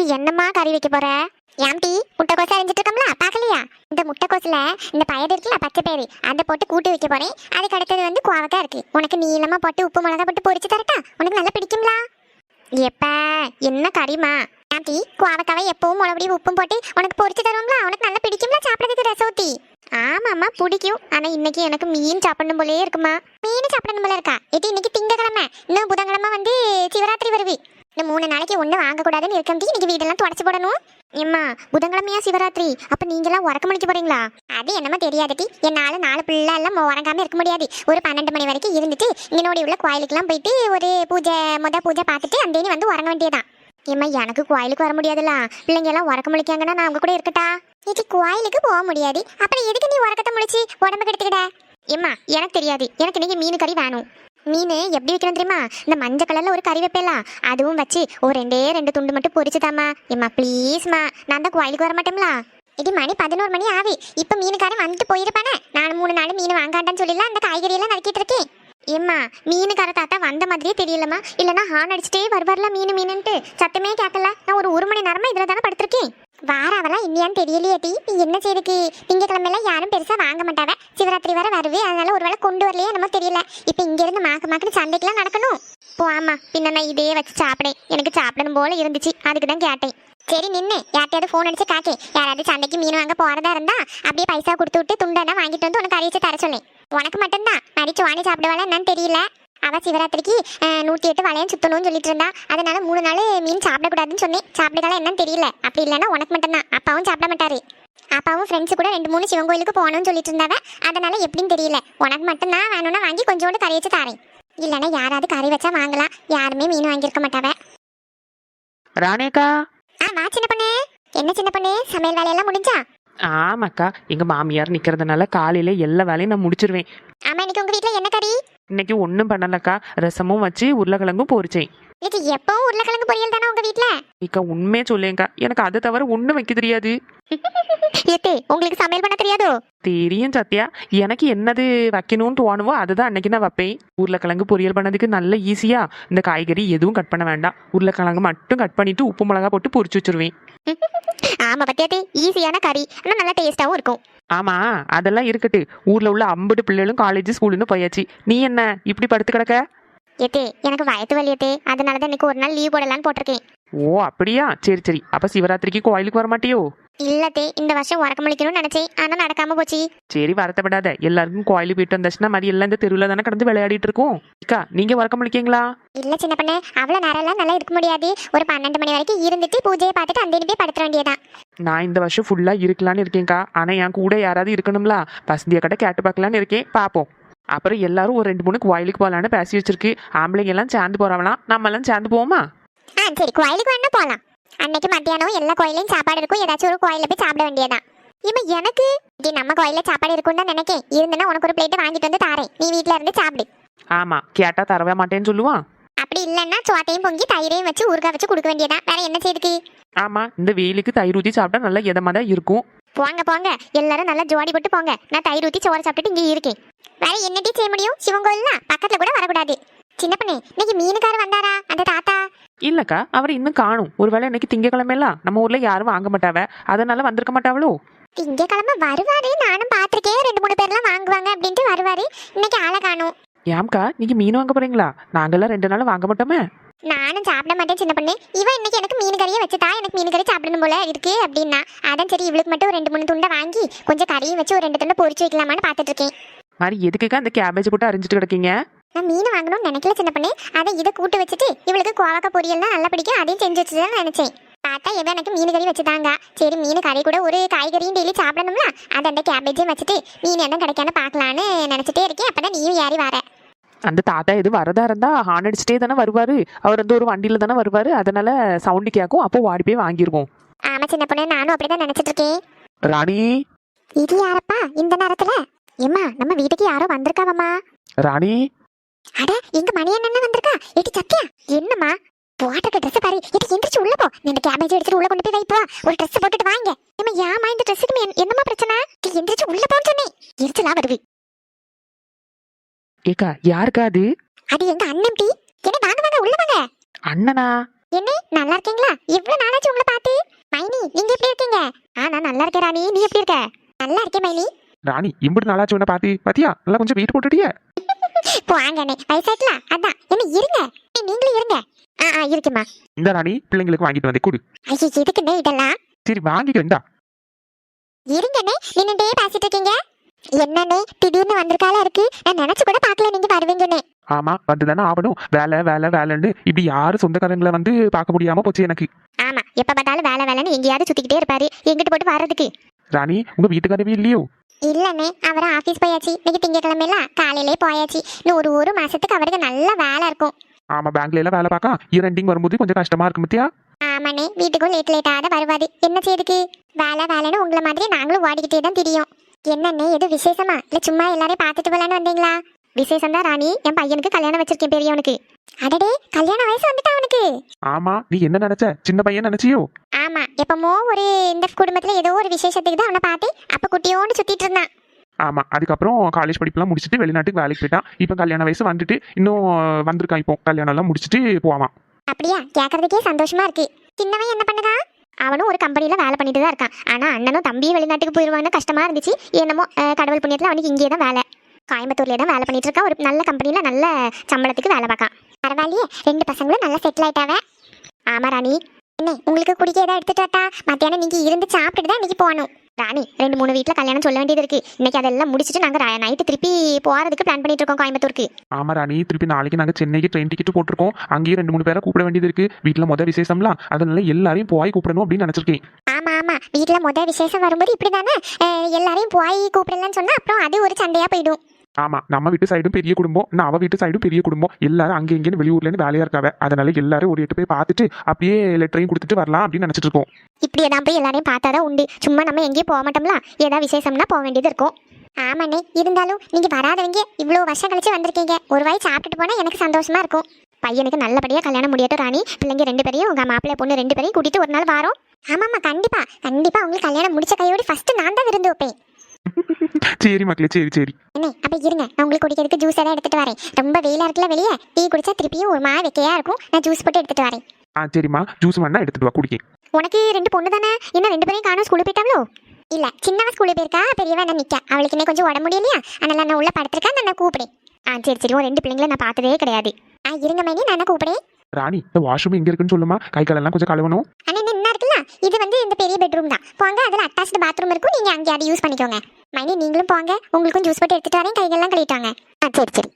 இன்னைக்கு என்னம்மா கறி வைக்க போற? ஏம்டி முட்டைக்கோசு அரிஞ்சிட்டு இருக்கோம்ல பார்க்கலையா? இந்த முட்டைக்கோசுல இந்த பயறு இருக்குல்ல பச்சை பயிறு அதை போட்டு கூட்டு வைக்க போறேன். அதுக்கு அடுத்தது வந்து கோவக்காய் இருக்கு. உனக்கு நீளமா போட்டு உப்பு மிளகா போட்டு பொரிச்சு தரட்டா? உனக்கு நல்லா பிடிக்கும்ல? எப்ப? என்ன கறிமா ஏம்டி கோவக்காவை எப்பவும் முளபடி உப்பும் போட்டு உனக்கு பொரிச்சு தருவாங்களா உனக்கு நல்லா பிடிக்கும்ல சாப்பிடறதுக்கு ரசோத்தி ஆமாம்மா பிடிக்கும். ஆனா இன்னைக்கு எனக்கு மீன் சாப்பிடணும் போலயே இருக்குமா? மீன் சாப்பிடணும் போல இருக்கா? இது இன்னைக்கு திங்கக்கிழமை. இன்னும் புதன்கிழமை வந்து சிவராத்திரி வருவி இந்த மூணு நாளைக்கு ஒன்றும் வாங்கக்கூடாதுன்னு இருக்கி இன்னைக்கு வீடெல்லாம் தொடச்சு போடணும். ஏம்மா புதன்கிழமையா சிவராத்திரி. அப்ப நீங்களாம் உறக்க முடிக்க போறீங்களா? அது என்னமோ தெரியாதுடி. என்னால நாலு பிள்ளை எல்லாம் உறங்காம இருக்க முடியாது. ஒரு பன்னெண்டு மணி வரைக்கும் இருந்துட்டு இங்கனோடி உள்ள கோயிலுக்குலாம் போயிட்டு ஒரு பூஜை முத பூஜை பார்த்துட்டு அந்தேனி வந்து உறங்க வேண்டியதான் ஏம்மா எனக்கு கோயிலுக்கு வர முடியாதுல்ல. பிள்ளைங்க எல்லாம் உறக்க முடிக்காங்கன்னா நான் அவங்க கூட இருக்கட்டா? இது கோயிலுக்கு போக முடியாது. அப்புறம் எதுக்கு நீ உறக்கத்தை முடிச்சு உடம்பு கெடுத்துக்கிட ஏம்மா எனக்கு தெரியாது. எனக்கு இன்னைக்கு மீன் கறி வேணும். மீன் எப்படி வைக்கணும் தெரியுமா? இந்த மஞ்சள் கலர்ல ஒரு கறி வைப்பேலாம் அதுவும் வச்சு ஒரு ரெண்டே ரெண்டு துண்டு மட்டும் பொரிச்சு தாமா ஏம்மா ப்ளீஸ்மா நான் தான் கோயிலுக்கு வர மாட்டேங்களா இது மணி பதினோரு மணி ஆவி இப்ப மீனுக்காரன் வந்துட்டு போயிருப்பானே. நான் மூணு நாள் மீன் வாங்காண்டான்னு சொல்லிடலாம் அந்த காய்கறியெல்லாம் நறுக்கிட்டு இருக்கேன். ஏம்மா மீனுக்கார தாத்தா வந்த மாதிரியே தெரியலம்மா. இல்லைன்னா ஹார்ன் அடிச்சுட்டே வருவார்ல மீன் மீனுன்ட்டு. சத்தமே கேட்கல. நான் ஒரு ஒரு மணி நேரமா இதுல தானே படுத்திருக்கேன். வாராவெல்லாம் இல்லையான்னு தெரியலையே டி. நீ என்ன செய்யுதுக்கு திங்கக்கிழமையெல்லாம் யாரும் பெருசா வாங்க மாட்டாவ. சிவராத்திரி வர வருவே அதனால ஒரு வேளை கொண்டு வரலையே என்னமோ தெரியல. இப்போ இங்க இருந்து மாக்க மாக்கு சந்தைக்கெல்லாம் நடக்கணும். போ ஆமா. பின்ன நான் இதே வச்சு சாப்பிடேன். எனக்கு சாப்பிடணும் போல இருந்துச்சு. அதுக்கு தான் கேட்டேன். சரி நின்று யார்ட்டையாவது ஃபோன் அடிச்சு காக்கே. யாராவது சந்தைக்கு மீன் வாங்க போறதா இருந்தா அப்படியே பைசா கொடுத்து விட்டு துண்டெல்லாம் வாங்கிட்டு வந்து உனக்கு அறிவிச்சு தர சொன்னேன் உனக்கு மட்டும்தான். மறிச்சு வாங்கி சாப்பிடுவாளா என்னன்னு தெரியல. அவ சிவராத்திரிக்கு நூத்தி எட்டு வளையம் சுத்தணும்னு சொல்லிட்டு இருந்தா அதனால மூணு நாள் மீன் சாப்பிடக்கூடாதுன்னு சொன்னேன். சாப்பிடுதால என்னன்னு தெரியல. அப்படி இல்லைன்னா உனக்கு மட்டும்தான். அப்பாவும் சாப்பிட மாட்டாரு. அப்பாவும் ஃப்ரெண்ட்ஸ் கூட ரெண்டு மூணு சிவன் கோயிலுக்கு போகணும்னு சொல்லிட்டு இருந்தாவ அதனால எப்படின்னு தெரியல. உனக்கு மட்டும்தான் வேணும்னா வாங்கி கொஞ்சோண்டு கறி வச்சு தரேன். இல்லைன்னா யாராவது கறி வச்சா வாங்கலாம் யாருமே மீன் வாங்கியிருக்க மாட்டாவ. ராணேக்கா ஆ வா சின்ன பொண்ணு. என்ன சின்ன பொண்ணு? சமையல் வேலையெல்லாம் முடிஞ்சா? ஆமாக்கா. எங்க மாமியார் நிக்கிறதுனால காலையில எல்லா வேலையும் நான் முடிச்சிருவேன். ஆமா இன்னைக்கு உங்க வீட்ல என்ன கறி? இன்னைக்கு ஒன்றும் பண்ணலக்கா. ரசமும் வச்சு உருளைக்கிழங்கும் பொரிச்சேன். இது எப்பவும் உருளைக்கிழங்கு பொரியல் தானே உங்க வீட்ல? இக்கா உண்மையே சொல்லேங்க்கா எனக்கு அதை தவிர ஒன்றும் வைக்க தெரியாது. ஏத்தே உங்களுக்கு சமையல் பண்ண தெரியாதோ? தெரியும் சத்யா. எனக்கு என்னது வைக்கணும்னு தோணுவோ அதுதான் அன்னைக்கு நான் வைப்பேன். உருளைக்கிழங்கு பொரியல் பண்ணதுக்கு நல்ல ஈஸியா இந்த காய்கறி எதுவும் கட் பண்ண வேண்டாம். உருளைக்கிழங்கு மட்டும் கட் பண்ணிட்டு உப்பு மிளகா போட்டு பொரிச்சு வச்சிருவேன். ஆமா பத்தியாத்தே ஈஸியான கறி. ஆனா நல்லா டேஸ்டாவும் இருக்கும். ஆமா அதெல்லாம் இருக்கட்டு. ஊர்ல உள்ள ஐம்பது பிள்ளைகளும் காலேஜ் ஸ்கூலுன்னு போயாச்சு. நீ என்ன? இப்படி படுத்து கிடக்க? ஏத்தே எனக்கு வயத்து வலி ஏத்தே அதனால தான் இன்னைக்கு ஒரு நாள் லீவ் போடலான்னு போட்டிருக்கேன். ஓ அப்படியா? சரி சரி. அப்ப சிவராத்திரிக்கு கோயிலுக்கு வர மாட்டியோ இல்லத்தே இந்த வருஷம் உறக்க முழிக்கணும்னு நினைச்சேன். ஆனா நடக்காம போச்சு. சரி வருத்தப்படாத. எல்லாருக்கும் கோயிலுக்கு போயிட்டு வந்தாச்சுன்னா மாதிரி எல்லாம் இந்த தெருவில் தானே கடந்து விளையாடிட்டு இருக்கோம். அக்கா நீங்க வரக்க முடிக்கீங்களா இல்ல சின்ன பண்ணு அவ்வளவு நேரம் எல்லாம் நல்லா இருக்க முடியாது. ஒரு பன்னெண்டு மணி வரைக்கும் இருந்துட்டு பூஜையை பார்த்துட்டு அந்த போய் படுத்துற வேண்டியதான் நான் இந்த வருஷம் ஃபுல்லா இருக்கலாம்னு இருக்கேன்க்கா. ஆனா என் கூட யாராவது இருக்கணும்ல? வசந்திய கடை கேட்டு பார்க்கலான்னு இருக்கேன். பாப்போம் அப்புறம் எல்லாரும் ஒரு ரெண்டு மூணு கோயிலுக்கு போகலான்னு பேசி வச்சிருக்கு. ஆம்பளைங்க எல்லாம் சேர்ந்து போறவலாம் நம்ம எல்லாம் சேர்ந்து போவோமா? ஆ சரி கோயிலுக்கு வேணா போலாம். அன்னைக்கு மத்தியானம் எல்லா கோயிலையும் சாப்பாடு இருக்கும். ஏதாச்சும் ஒரு கோயில போய் சாப்பிட வேண்டியதான் இவன் எனக்கு இது நம்ம கோயில சாப்பாடு இருக்கும்னு தான் நினைக்கேன். இருந்தனா உனக்கு ஒரு பிளேட் வாங்கிட்டு வந்து தாரேன். நீ வீட்ல இருந்து சாப்பிடு. ஆமா கேட்டா தரவே மாட்டேன்னு சொல்லுவான். அப்படி இல்லைன்னா சோத்தையும் பொங்கி தயிரையும் வச்சு ஊறுகாய் வச்சு கொடுக்க வேண்டியதான் வேற என்ன செய்துக்கு? ஆமா இந்த வெயிலுக்கு தயிர் ஊற்றி சாப்பிட்டா நல்லா இதமா தான் இருக்கும். போங்க போங்க. எல்லாரும் நல்லா ஜோடி போட்டு போங்க. நான் தயிர் ஊத்தி சோறு சாப்பிட்டுட்டு இங்கே இருக்கேன். வேற என்னடி செய்ய முடியும்? சிவன் கோயில்னா பக்கத்துல கூட வரக்கூடாது. சின்ன பண்ணு இன்னைக்கு மீனுக்காரர் வந்தாரா? அந்த தாத்தா? இல்லக்கா அவர் இன்னும் காணும். ஒருவேளை இன்னைக்கு திங்கக்கிழமைலாம் நம்ம ஊர்ல யாரும் வாங்க மாட்டாவ. அதனால வந்திருக்க மாட்டாவளோ? திங்கக்கிழமை வருவாரு நானும் பார்த்திருக்கேன். ரெண்டு மூணு பேர்லாம் வாங்குவாங்க அப்படின்ட்டு வருவாரு. இன்னைக்கு ஆளை காணும். ஏம்க்கா நீங்க மீன் வாங்க போறீங்களா? நாங்கெல்லாம் ரெண்டு நாள் வாங்க மாட்டோமே? நானும் சாப்பிட மாட்டேன் சின்ன பொண்ணு. இவன் இன்னைக்கு எனக்கு மீன் கறியை வச்சுதா? எனக்கு மீன் கறி சாப்பிடணும் போல இருக்கு அப்படின்னா. அதான் சரி இவளுக்கு மட்டும் ரெண்டு மூணு துண்டை வாங்கி கொஞ்சம் கறியும் வச்சு ஒரு ரெண்டு துண்டை பொரிச்சு வைக்கலாமான்னு பார்த்துட்டு இருக்கேன். மாதிரி எதுக்குக்கா அந்த கேபேஜ் போட்டு அரிஞ்சிட்டு கிடக்கீங்க? நான் மீன் வாங்கணும்னு நினைக்கல சின்ன பொண்ணு. அதை இதை கூட்டு வச்சுட்டு இவளுக்கு கோவக்காய் பொரியல் தான் நல்லா பிடிக்கும். அதையும் செஞ்சு வச்சுதான் நினைச்சேன். பார்த்தா எவன் எனக்கு மீன் கறி வச்சுதாங்க. சரி மீன் கறி கூட ஒரு காய்கறியும் டெய்லி சாப்பிடணும்ல. அதை அந்த கேபேஜையும் வச்சுட்டு மீன் என்ன கிடைக்கான்னு பார்க்கலான்னு நினைச்சிட்டே இருக்கேன். அப்பதான் நீயும் ஏறி வர. அந்த தாத்தா எது வரதா இருந்தா ஹார்ன் அடிச்சுட்டே தானே வருவாரு. அவர் வந்து ஒரு வண்டியில தானே வருவாரு. அதனால சவுண்டு கேட்கும் அப்போ வாடி போய் வாங்கிருவோம். ஆமா சின்ன பொண்ணு நானும் அப்படிதான் நினைச்சிட்டு இருக்கேன். ராணி? இது யாரப்பா இந்த நேரத்துல? ஏம்மா நம்ம வீட்டுக்கு யாரோ வந்திருக்காவம்மா? ராணி? அட எங்க மணி அண்ணன் வந்திருக்கா? எடி சத்யா என்னம்மா? போட்டுக்க ட்ரெஸ் பாரு. எடி எந்திரிச்சு உள்ள போ. நீ இந்த கேபேஜ் எடுத்துட்டு உள்ள கொண்டு போய் வைப்போ ஒரு ட்ரெஸ் போட்டுட்டு வாங்க. ஏம்மா ஏமா இந்த ட்ரெஸ்ஸுக்கு என்னம்மா பிரச்சனை? நீ எந்திரிச்சு உள்ள போன்னு சொன்னேன். எரிச்சலா வருது. ஏக்கா யாருக்கா அது? அது எங்க அண்ணன் டி. என்ன வாங்க வாங்க உள்ள வாங்க. அண்ணனா? என்ன நல்லா இருக்கீங்களா? இவ்வளவு நாளாச்சு உங்களை பார்த்து. மைனி நீங்க எப்படி இருக்கீங்க? ஆ நான் நல்லா இருக்கேன் ராணி. நீ எப்படி இருக்க? நல்லா இருக்கேன் மைனி. ராணி இம்புட்டு நாளாச்சு உன்னை பாத்தி பாத்தியா? நல்லா கொஞ்சம் வெயிட் போட்டுட்டிய. போங்கண்ணே வயசாயிட்டல? அதான். என்ன இருங்க. நீங்களும் இருங்க. ஆ ஆ இருக்குமா. இந்த ராணி பிள்ளைங்களுக்கு வாங்கிட்டு வந்தே கொடு. ஐயோ எதுக்குண்ணே இதெல்லாம்? சரி வாங்கிக்கிறேன்டா இருங்கண்ணே. நின்னுட்டே பேசிட்டு இருக்கீங்க. என்னண்ணே திடீர்னு வந்திருக்கால இருக்கு? நான் நினைச்சு கூட பார்க்கல நீங்க வருவீங்கண்ணே ஆமா வந்துதானே ஆகணும். வேலை வேலை வேலைன்னு. இப்படி யாரும் சொந்தக்காரங்களை வந்து பார்க்க முடியாம போச்சு எனக்கு. ஆமா எப்ப பார்த்தாலும் வேலை வேலைன்னு எங்கேயாவது சுத்திக்கிட்டே இருப்பாரு. எங்கிட்டு போட்டு வர்றதுக்கு? ராணி உங்க வீட்டுக்காரவே இல்லையோ? இல்லண்ணே அவர் ஆபீஸ் போயாச்சு. இன்னைக்கு திங்கக்கிழமையில காலையிலே போயாச்சு. இன்னும் ஒரு மாசத்துக்கு அவருக்கு நல்ல வேலை இருக்கும். ஆமா பேங்க்ல எல்லாம் வேலை பார்க்க இரண்டிங் வரும்போது கொஞ்சம் கஷ்டமா இருக்கும் பத்தியா ஆமாண்ணே வீட்டுக்கும் லேட் லேட்டாக வருவாரு. என்ன செய்யுதுக்கு வேலை வேலைன்னு உங்களை மாதிரி நாங்களும் ஓடிக்கிட்டே தான் தெரியும். என்னண்ணே எது விசேஷமா? இல்ல சும்மா எல்லாரையும் பார்த்துட்டு போலான்னு வந்தீங்களா? விசேஷம் தான் ராணி. என் பையனுக்கு கல்யாணம் வச்சிருக்கேன் பெரியவனுக்கு. அடடே கல்யாண வயசு வந்துட்டா அவனுக்கு. ஆமா நீ என்ன நினைச்ச? சின்ன பையன் நினைச்சியோ? ஆமா எப்பமோ ஒரு இந்த குடும்பத்துல ஏதோ ஒரு விசேஷத்துக்கு தான் அவனை பார்த்து அப்ப குட்டியோண்டு சுத்திட்டு இருந்தான். ஆமா அதுக்கப்புறம் காலேஜ் படிப்புலாம் முடிச்சுட்டு வெளிநாட்டுக்கு வேலைக்கு போயிட்டான். இப்போ கல்யாண வயசு வந்துட்டு இன்னும் வந்திருக்கான் இப்போ. கல்யாணம் எல்லாம் முடிச்சுட்டு போவான். அப்படியா? கேட்கறதுக்கே சந்தோஷமா இருக்கு. சின்னவன் என்ன பண்ணுறான் அவனும் ஒரு கம்பெனில வேலை பண்ணிட்டு தான் இருக்கான். ஆனா அண்ணனும் தம்பியும் வெளிநாட்டுக்கு போயிருவான்னு கஷ்டமா இருந்துச்சு. என்னமோ கடவுள் புண்ணியத்துல அவனுக்கு இங்கே தான் வேலை. கோயம்புத்தூர்ல தான் வேலை பண்ணிட்டு இருக்கான் ஒரு நல்ல கம்பெனில நல்ல சம்பளத்துக்கு வேலை பார்க்கான் பரவாயில்லையே ரெண்டு பசங்களும் நல்லா செட்டில் ஆயிட்டாவ. ஆமா ராணி. என்ன உங்களுக்கு குடிக்க ஏதாவது எடுத்துட்டு வரட்டா மத்தியானம் நீங்க இருந்து சாப்பிட்டுட்டு தான் இன்னைக்கு போகணும். ராணி ரெண்டு மூணு வீட்டில் கல்யாணம் சொல்ல வேண்டியது இருக்கு. இன்னைக்கு அதெல்லாம் முடிச்சுட்டு நாங்கள் நைட்டு திருப்பி போறதுக்கு பிளான் பண்ணிட்டு இருக்கோம் கோயம்புத்தூருக்கு. ஆமா ராணி. திருப்பி நாளைக்கு நாங்க சென்னைக்கு ட்ரெயின் டிக்கெட் போட்டிருக்கோம். அங்கேயும் ரெண்டு மூணு பேரை கூப்பிட வேண்டியது இருக்கு. வீட்டுல முத விசேஷம்லாம். அதனால எல்லாரையும் போய் கூப்பிடணும் அப்படின்னு நினைச்சிருக்கேன். ஆமா ஆமா. வீட்ல முத விசேஷம் வரும்போது இப்படிதானே? அஹ், எல்லாரையும் போய் கூப்பிடலன்னு சொன்னா அப்புறம் அது ஒரு சண்டையா போயிடும். ஆமா நம்ம வீட்டு சைடும் பெரிய குடும்பம் நான் அவ வீட்டு சைடும் பெரிய குடும்பம். எல்லாரும் அங்கே இங்கேன்னு வெளியூர்ல இருந்து வேலையா இருக்காவ. அதனால எல்லாரும் ஒரு எட்டு போய் பார்த்துட்டு அப்படியே லெட்டரையும் கொடுத்துட்டு வரலாம் அப்படின்னு நினைச்சிட்டு இருக்கோம். இப்படி தான் போய் எல்லாரையும் பார்த்தாதான் உண்டு. சும்மா நம்ம எங்கேயும் போக மாட்டோம்ல? ஏதாவது விசேஷம்னா போக வேண்டியது இருக்கும். ஆமாண்ணே இருந்தாலும் நீங்க வராதவங்க இவ்வளோ வருஷம் கழிச்சு வந்திருக்கீங்க. ஒரு வாய் சாப்பிட்டுட்டு போனா எனக்கு சந்தோஷமா இருக்கும். பையனுக்கு நல்லபடியா கல்யாணம் முடியட்டும் ராணி. பிள்ளைங்க ரெண்டு பேரையும் உங்க மாப்பிள்ளை பொண்ணு ரெண்டு பேரையும் கூட்டிட்டு ஒரு நாள் வாரோம். ஆமாம்மா கண்டிப்பா. கண்டிப்பா உங்களுக்கு கல்யாணம் முடிச்ச கையோடு ஃபர்ஸ்ட் நான் தான் விருந்து வைப்பேன். சரி மக்களே சரி சரி. என்ன அப்ப இருங்க. நான் உங்களுக்கு குடிக்கிறதுக்கு ஜூஸ் எல்லாம் எடுத்துட்டு வரேன். ரொம்ப வெயிலா இருக்குல்ல வெளியே? டீ குடிச்சா திருப்பியும் ஒரு மாதிரி வெக்கையா இருக்கும். நான் ஜூஸ் போட்டு எடுத்துட்டு வரேன். ஆ சரிம்மா. ஜூஸ் வேணா எடுத்துட்டு வா குடிக்க உனக்கு ரெண்டு பொண்ணு தானே? என்ன ரெண்டு பேரையும் காணும்? ஸ்கூலுக்கு போயிட்டாங்களோ இல்ல சின்னவ ஸ்கூலுக்கு போயிருக்கா பெரியவ என்ன நிக்கா. அவளுக்கு இன்னும் கொஞ்சம் உடம்பு முடியலையா? அதனால நான் உள்ள படுத்திருக்கா நான் கூப்பிடேன் ஆ சரி சரி. உன் ரெண்டு பிள்ளைங்கள நான் பார்த்ததே கிடையாது. ஆ இருங்க மைனி நான் கூப்பிடேன் ராணி இந்த வாஷ்ரூம் எங்க இருக்குன்னு சொல்லுமா? கை காலெல்லாம் கொஞ்சம் கழுவணும். அண்ணா என்ன இருக்குல்ல? இது வந்து இந்த பெரிய பெட்ரூம் தான். போங்க அதுல அட்டாச்டு பாத்ரூம் இருக்கும். நீங்க அங்கே அதை யூஸ் பண்ணிக்கோங்க. மைனி நீங்களும் போங்க. உங்களுக்கும் ஜூஸ் போட்டு எடுத்துட்டு வரேன். கைகள்லாம் கழுவிட்டாங்க ஆ சரி சரி.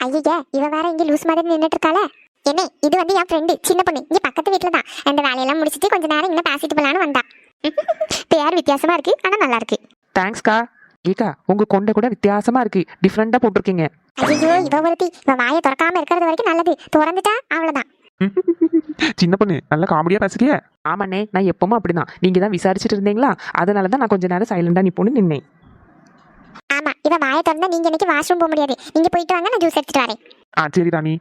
ஐயா இவ வேற இங்க லூஸ் மாதிரி நின்னுட்டு இருக்காளே. என்ன இது வந்து என் ஃப்ரெண்டு சின்ன பொண்ணு. இங்க பக்கத்து வீட்டுல தான். அந்த வேலையெல்லாம் முடிச்சிட்டு கொஞ்ச நேரம் இங்க பேசிட்டு போலான்னு வந்தா. பேர் வித்தியாசமா இருக்கு ஆனா நல்லா இருக்கு. தேங்க்ஸ்க்கா ஏக்கா உங்க கொண்டை கூட வித்தியாசமா இருக்கு. டிஃப்ரெண்டா போட்டிருக்கீங்க. ஐயோ இவ ஒருத்தி. இவ வாயை திறக்காம இருக்கிறது வரைக்கும் நல்லது. திறந்துட்டா அவ்வளவுதான். சின்ன பொண்ணு நல்ல காமெடியா பேசுறிய? ஆமாண்ணே நான் எப்பவும் அப்படிதான். நீங்க தான் விசாரிச்சுட்டு இருந்தீங்களா? அதனால தான் நான் கொஞ்ச நேரம் சைலண்டா நிப்போன்னு நின்னேன். ஆமா இவ வாயை திறந்தா நீங்க இன்னைக்கு வாஷ்ரூம் போக முடியாது. நீங்க போயிட்டு வாங்க நான் ஜூஸ் எடுத்துட்டு வரேன். ஆ சரி ராணி.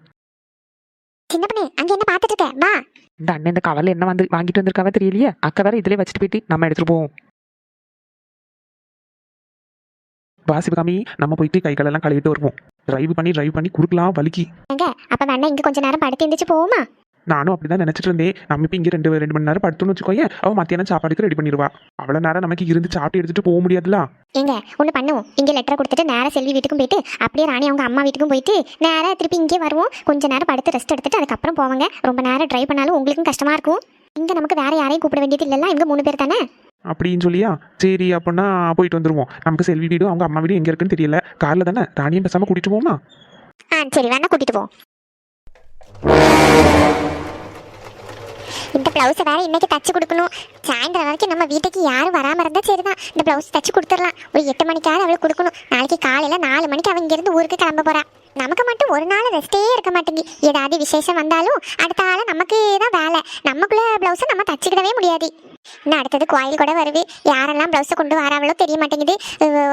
சின்ன பொண்ணு அங்க என்ன பாத்துட்டு இருக்க? வா. இந்த அண்ணன் இந்த கவர்ல என்ன வந்து வாங்கிட்டு வந்திருக்காவ தெரியலையே. அக்கா வேற இதுலயே வச்சுட்டு போயிட்டு நம்ம எடுத்துட்டு போவோம். வா சிவகாமி. நம்ம போயிட்டு கை காலெல்லாம் கழுவிட்டு வருவோம். டிரைவ் பண்ணி டிரைவ் பண்ணி குறுக்கலாம் வலிக்கு. எங்க அப்ப வேணா இங்க கொஞ்ச நேரம் படுத்து எந்திரிச்சு போவோமா? நானும் அப்படிதான் நினைச்சிட்டு இருந்தேன். நம்ம இப்போ இங்கே ரெண்டு ரெண்டு மணி நேரம் படுத்தோம்னு வச்சுக்கோயேன் அவ மத்தியானம் சாப்பாடுக்கு ரெடி பண்ணிடுவா. அவ்வளோ நேரம் நமக்கு இருந்து சாப்பிட்டு எடுத்துட்டு போக முடியாதுல எங்க ஒண்ணு பண்ணுவோம். இங்க லெட்டர் கொடுத்துட்டு நேரா செல்வி வீட்டுக்கும் போயிட்டு அப்படியே ராணி அவங்க அம்மா வீட்டுக்கும் போயிட்டு நேரா திருப்பி இங்கே வருவோம். கொஞ்ச நேரம் படுத்து ரெஸ்ட் எடுத்துட்டு அதுக்கப்புறம் போவாங்க. ரொம்ப நேரம் ட்ரைவ் பண்ணாலும் உங்களுக்கும் கஷ்டமா இருக்கும். இங்க நமக்கு வேற யாரையும் கூப்பிட வேண்டியது இல்லைல்ல? இவங்க மூணு பேர் தானே? அப்படின்னு சொல்லியா? சரி அப்படின்னா போயிட்டு வந்துருவோம். நமக்கு செல்வி வீடு அவங்க அம்மா வீடு எங்க இருக்குன்னு தெரியல. கார்ல தானே? ராணியும் பேசாம கூட்டிட்டு போமா ஆ சரி வேணா கூட்டிட்டு போ. இந்த பிளவுஸை வேற இன்னைக்கு தச்சு கொடுக்கணும். சாயந்தரம் வரைக்கும் நம்ம வீட்டுக்கு யாரும் வராம இருந்தா சரிதான். இந்த பிளவுஸ் தச்சு கொடுத்துடலாம். ஒரு எட்டு மணிக்காவது அவளுக்கு கொடுக்கணும். நாளைக்கு காலையில நாலு மணிக்கு அவங்க இருந்து ஊருக்கு கிளம்ப போறா. நமக்கு மட்டும் ஒரு நாள் ரெஸ்டே இருக்க மாட்டேங்கி. ஏதாவது விசேஷம் வந்தாலும் அடுத்த ஆள் நமக்கு தான் வேலை. நமக்குள்ள பிளவுஸை நம்ம தச்சுக்கிடவே முடியாது. இன்னும் அடுத்தது கோயில் கூட வருது யாரெல்லாம் ப்ளவுஸை கொண்டு வராங்களோ தெரிய மாட்டேங்குது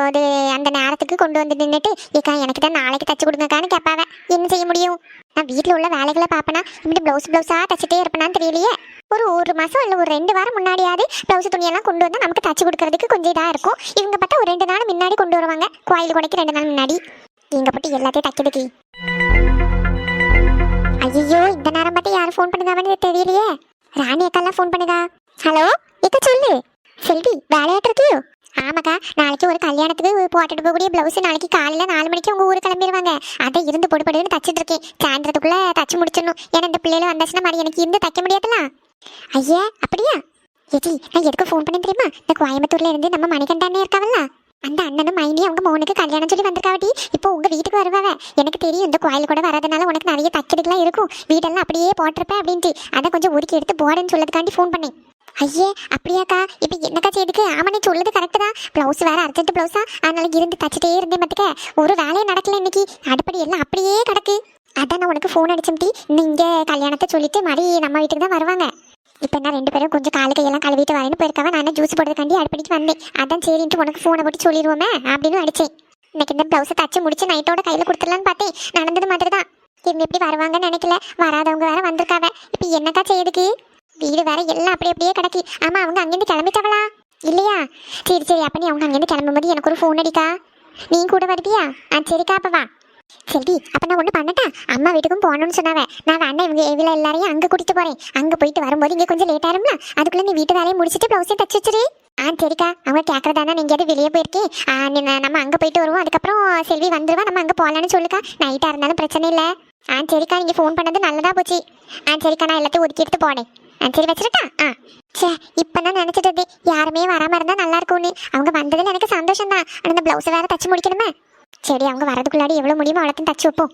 அது அந்த நேரத்துக்கு கொண்டு வந்து நின்றுட்டு ஏக்கா எனக்கு தான் நாளைக்கு தச்சு கொடுங்கக்கான்னு கேட்பாவ என்ன செய்ய முடியும்? நான் வீட்டில் உள்ள வேலைகளை பார்ப்பேனா? இப்படி ப்ளவுஸ் ப்ளவுஸாக தச்சுட்டே இருப்பேனான்னு தெரியலையே. ஒரு ஒரு மாதம் இல்லை ஒரு ரெண்டு வாரம் முன்னாடியாவது ப்ளவுஸ் துணியெல்லாம் கொண்டு வந்தால் நமக்கு தச்சு கொடுக்கறதுக்கு கொஞ்சம் இதாக இருக்கும். இவங்க பார்த்தா ஒரு ரெண்டு நாள் முன்னாடி கொண்டு வருவாங்க. கோயில் கொடைக்கு ரெண்டு நாள் முன்னாடி. இங்கே போட்டு எல்லாத்தையும் தைக்கிறதுக்கு ஐயோ இந்த நேரம் பார்த்து யாரும் ஃபோன் பண்ணுதான்னு தெரியலையே. ராணி அக்காலாம் ஃபோன் பண்ணுதா? ஹலோ இக்க சொல்லு. செல்வி வேலையாட்டு இருக்கியோ ஆமாக்கா நாளைக்கு ஒரு கல்யாணத்துக்கு போட்டுட்டு போகக்கூடிய பிளவுஸ் நாளைக்கு காலையில் நாலு மணிக்கு உங்கள் ஊர் கிளம்பிடுவாங்க அதை இருந்து பொடுபடுன்னு தச்சிட்டு இருக்கேன். சாயந்தரத்துக்குள்ளே தச்சு முடிச்சிடணும். ஏன்னா இந்த பிள்ளைகள் வந்தாச்சுன்னா மாதிரி எனக்கு இருந்து தைக்க முடியாதுல ஐயா அப்படியா? எஜி நான் எதுக்கு ஃபோன் பண்ண தெரியுமா? இந்த கோயம்புத்தூர்ல இருந்து நம்ம மணிகண்டானே இருக்காவல்ல. அந்த அண்ணனும் மைனி அவங்க மோனுக்கு கல்யாணம் சொல்லி வந்திருக்காவட்டி இப்போ உங்க வீட்டுக்கு வருவாங்க எனக்கு தெரியும் இந்த கோயில் கூட வரதுனால உனக்கு நிறைய தைக்கிறதுலாம் இருக்கும். வீடெல்லாம் அப்படியே போட்டிருப்பேன் அப்படின்ட்டு. அதை கொஞ்சம் ஒதுக்கி எடுத்து போடன்னு சொல்லதுக்காண்டி ஃபோன் பண்ணேன். ஐயே அப்படியாக்கா? இப்போ என்னக்கா செய்துக்கு? ஆமா நீ சொல்லுது கரெக்டு தான். ப்ளவுஸ் வேற அர்ஜென்ட் ப்ளவுஸா அதனால இருந்து தச்சுட்டே இருந்தேன் பார்த்துக்க ஒரு வேலையும் நடக்கல இன்னைக்கு. அடுப்படி எல்லாம் அப்படியே கிடக்கு. அதான் நான் உனக்கு ஃபோன் அடிச்சம்டி இன்னும் இங்கே கல்யாணத்தை சொல்லிட்டு மாதிரி நம்ம வீட்டுக்கு தான் வருவாங்க. இப்போ நான் ரெண்டு பேரும் கொஞ்சம் காலு கையெல்லாம் கழுவிட்டு வரேன்னு போயிருக்காவ நான் ஜூஸ் போடுறதுக்காண்டி அடுப்படிக்கு வந்தேன். அதான் சரின்ட்டு உனக்கு ஃபோனை போட்டு சொல்லிடுவோமே அப்படின்னு அடிச்சேன். இன்னைக்கு இந்த ப்ளவுஸை தச்சு முடிச்சு நைட்டோட கையில் கொடுத்துடலான்னு பார்த்தேன் நடந்தது மாதிரி தான். இவங்க எப்படி வருவாங்கன்னு நினைக்கல. வராதவங்க வேற வந்திருக்காவ. இப்போ என்னக்கா செய்யுதுக்கு? வீடு வேற எல்லாம் அப்படி அப்படியே கிடக்கு. ஆமா அவங்க அங்கேருந்து கிளம்பிட்டவளா? இல்லையா? சரி சரி அப்ப நீ அவங்க அங்கேருந்து கிளம்பும்போது எனக்கு ஒரு ஃபோன் அடிக்கா. நீ கூட வருவியா? ஆ சரிக்கா அப்ப வா. சரி அப்ப நான் ஒண்ணு பண்ணட்டா? அம்மா வீட்டுக்கும் போகணும்னு சொன்னாவே. நான் வேணா இவங்க இவள எல்லாரையும் அங்க கூட்டிட்டு போறேன். அங்க போயிட்டு வரும்போது இங்க கொஞ்சம் லேட் ஆயிரும்ல? அதுக்குள்ள நீ வீட்டு வேலையை முடிச்சிட்டு ப்ளவுஸையும் தச்சு வச்சிரு. ஆ சரிக்கா. அவங்க கேட்கறதானா நீங்க எது வெளியே போயிருக்கேன் நம்ம அங்க போயிட்டு வருவோம். அதுக்கப்புறம் செல்வி வந்துருவா. நம்ம அங்க போகலான்னு சொல்லுக்கா. நைட்டா இருந்தாலும் பிரச்சனை இல்லை. ஆ சரிக்கா நீங்கள் ஃபோன் பண்ணது நல்லதா போச்சு. ஆ சரிக்கா நான் எல்லாத்தையும் ஒதுக்கி எடுத்து போனேன். ஆ சரி வச்சிருக்கா ஆ. சே இப்போ நான் நினச்சிட்டு இருந்தேன். யாருமே வராமல் இருந்தால் நல்லா இருக்கும்னு அவங்க வந்ததில் எனக்கு சந்தோஷம் தான் ஆனால் இந்த ப்ளவுஸை வேறு தச்சு முடிக்கணுமே. சரி அவங்க வரதுக்குள்ளாடி எவ்வளோ முடியுமோ அவ்வளோத்தையும் தச்சு வைப்போம்.